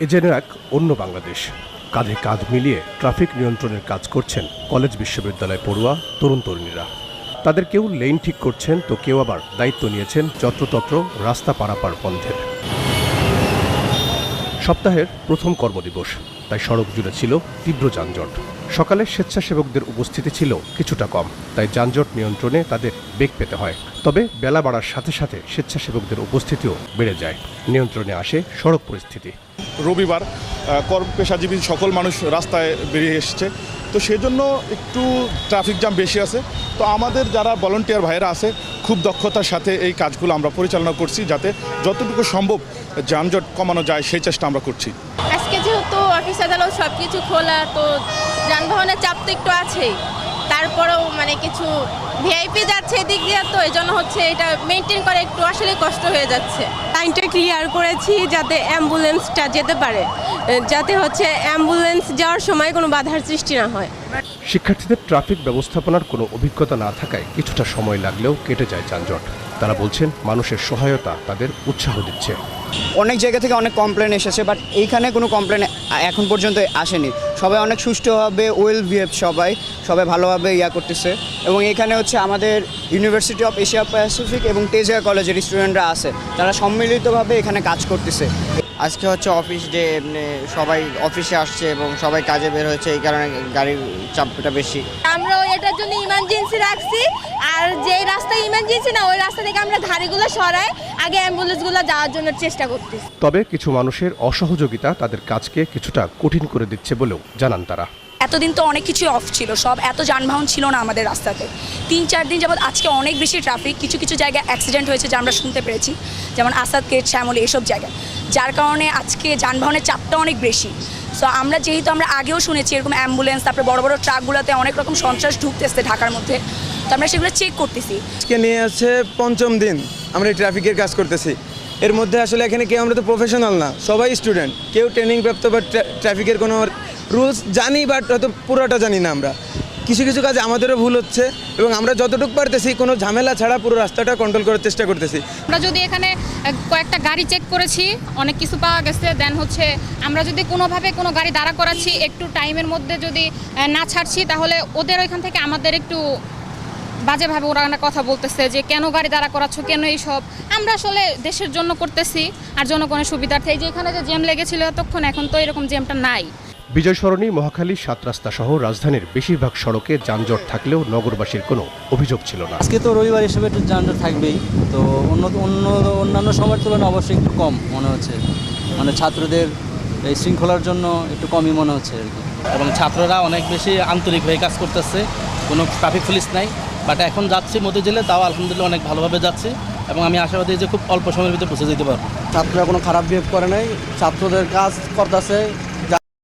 এ যেন এক অন্য বাংলাদেশ। কাঁধে কাঁধ মিলিয়ে ট্রাফিক নিয়ন্ত্রণের কাজ করছেন কলেজ বিশ্ববিদ্যালয় পড়ুয়া তরুণ তরুণীরা। তাদের কেউ লেন ঠিক করছেন, তো কেউ আবার দায়িত্ব নিয়েছেন যত্রতত্র রাস্তা পারাপার বন্ধের। সপ্তাহের প্রথম কর্মদিবস। তাই সড়ক জুড়ে ছিল তীব্র যানজট। সকালে স্বেচ্ছাসেবকদের উপস্থিতি ছিল কিছুটা কম, তাই যানজট নিয়ন্ত্রণে তাদের বেগ পেতে হয়। তবে বেলা বাড়ার সাথে সাথে স্বেচ্ছাসেবকদের উপস্থিতিও বেড়ে যায়। নিয়ন্ত্রণে আসে সড়ক পরিস্থিতি। রবিবার কর্ম পেশাজীবী সকল মানুষ রাস্তায় বেরিয়ে এসছে। তো সেজন্য একটু ট্রাফিক জ্যাম বেশি আছে। তো আমাদের যারা ভলেন্টিয়ার ভাইয়েরা আছে, খুব দক্ষতার সাথে এই কাজগুলো আমরা পরিচালনা করছি যাতে যতটুকু সম্ভব যানজট কমানো যায়, সেই চেষ্টা আমরা করছি। অফিস আদালত সব কিছু খোলা, তো যানবাহনের চাপ তো একটু আছেই। তারপরেও মানে কিছু ভিআইপি যাচ্ছে এদিক দিয়ে, তো এই জন্য হচ্ছে এটা মেনটেন করা একটু আসলে কষ্ট হয়ে যাচ্ছে। লাইনটা ক্লিয়ার করেছি যাতে অ্যাম্বুলেন্সটা যেতে পারে। যাতে হচ্ছে অ্যাম্বুলেন্স যাওয়ার সময় কোনো বাধার সৃষ্টি না হয়। শিক্ষার্থীদের ট্রাফিক ব্যবস্থাপনার কোনো অভিজ্ঞতা না থাকায় কিছুটা সময় লাগলেও কেটে যায় যানজট। তারা বলছেন, মানুষের সহায়তা তাদের উৎসাহ দিচ্ছে। অনেক জায়গা থেকে অনেক কমপ্লেন এসেছে বাট এইখানে কোনো কমপ্লেন এখন পর্যন্ত আসেনি। সবাই অনেক সুষ্ঠুভাবে ওয়েল বিহেভ সবাই সবাই ভালোভাবে ইয়া করতেছে। এবং এখানে হচ্ছে আমাদের ইউনিভার্সিটি অফ এশিয়া প্যাসিফিক এবং তেজিয়া কলেজের স্টুডেন্টরা আছে। তারা সম্মিলিতভাবে এখানে কাজ করতেছে। আজকে হচ্ছে অফিস ডে এমনি সবাই অফিসে আসছে এবং সবাই কাজে বের হয়েছে এই কারণে গাড়ির চাপটা বেশি। আমরা এটার জন্য ইমার্জেন্সি রাখছি আর যে রাস্তা ইমার্জেন্সি না ওই রাস্তা থেকে আমরা গাড়িগুলো সরাই আগে অ্যাম্বুলেন্সগুলো যাওয়ার জন্য চেষ্টা করতেছি। তবে কিছু মানুষের অসহযোগিতা তাদের কাজকে কিছুটা কঠিন করে দিচ্ছে বলেও জানান তারা। এতদিন তো অনেক কিছুই অফ ছিল, সব এত যানবাহন ছিল না আমাদের রাস্তাতে। তিন চার দিন যাবৎ আজকে অনেক বেশি ট্রাফিক কিছু কিছু জায়গায় অ্যাক্সিডেন্ট হয়েছে যা আমরা শুনতে পেরেছি, যেমন আসাদ গেট, শ্যামল এইসব জায়গায়। যার কারণে আজকে যানবাহনের চাপটা অনেক বেশি। সো আমরা যেহেতু আমরা আগেও শুনেছি এরকম অ্যাম্বুলেন্স তারপরে বড় বড় ট্রাকগুলোতে অনেক রকম সন্ত্রাস ঢুকতেছে ঢাকার মধ্যে। তো আমরা সেগুলো চেক করতেছি। আজকে নিয়ে আছে পঞ্চম দিন আমরা এই ট্রাফিকের কাজ করতেছি। এর মধ্যে আসলে এখানে কেউ আমরা তো প্রফেশনাল না, সবাই স্টুডেন্ট কেউ ট্রেনিং প্রাপ্ত বা ট্রাফিকের কোনো রুলস জানি, বাট হয়তো পুরোটা জানি না আমরা। কিছু কিছু কাজ আমাদেরও ভুল হচ্ছে এবং আমরা যতটুকু পারতেছি, কোনো ঝামেলা ছাড়া পুরো রাস্তাটা কন্ট্রোল করার চেষ্টা করতেছি। আমরা যদি এখানে কয়েকটা গাড়ি চেক করেছি, অনেক কিছু পাওয়া গেছে দেন হচ্ছে আমরা যদি কোনোভাবে কোনো গাড়ি দাঁড়া করাচ্ছি, একটু টাইমের মধ্যে যদি না ছাড়ছি, তাহলে ওদের ওইখান থেকে আমাদের একটু বাজেভাবে ওরা কথা বলতেছে যে, কেন গাড়ি দাঁড়া করাচ্ছ? কেন এইসব আমরা আসলে দেশের জন্য করতেছি, আর জনগণের সুবিধার্থে। এই যে এখানে যে জ্যাম লেগেছিল এতক্ষণ, এখন তো এরকম জ্যামটা নাই। বিজয় সরণি মহাখালী সাত রাস্তা সহ রাজধানীর বেশিরভাগ সড়কে যানজট থাকলেও নগরবাসীর কোনো অভিযোগ ছিল না। আজকে তো রবিবার হিসেবে একটু যানজট থাকবেই। তো অন্য অন্য অন্যান্য সময়ের তুলনায় অবশ্যই একটু কম মনে হচ্ছে। মানে ছাত্রদের এই শৃঙ্খলার জন্য একটু কমই মনে হচ্ছে আর কি। এবং ছাত্ররা অনেক বেশি আন্তরিক হয়ে কাজ করতেছে। কোনো ট্রাফিক পুলিশ নাই। বাট এখন যাচ্ছি মতিঝিলে তাও আলহামদুলিল্লাহ অনেক ভালোভাবে যাচ্ছে। এবং আমি আশাবাদী যে খুব অল্প সময়ের ভিতরে পৌঁছে যেতে পারব। ছাত্ররা কোনো খারাপ বিহেভ করে নাই। ছাত্রদের কাজ করতেছে।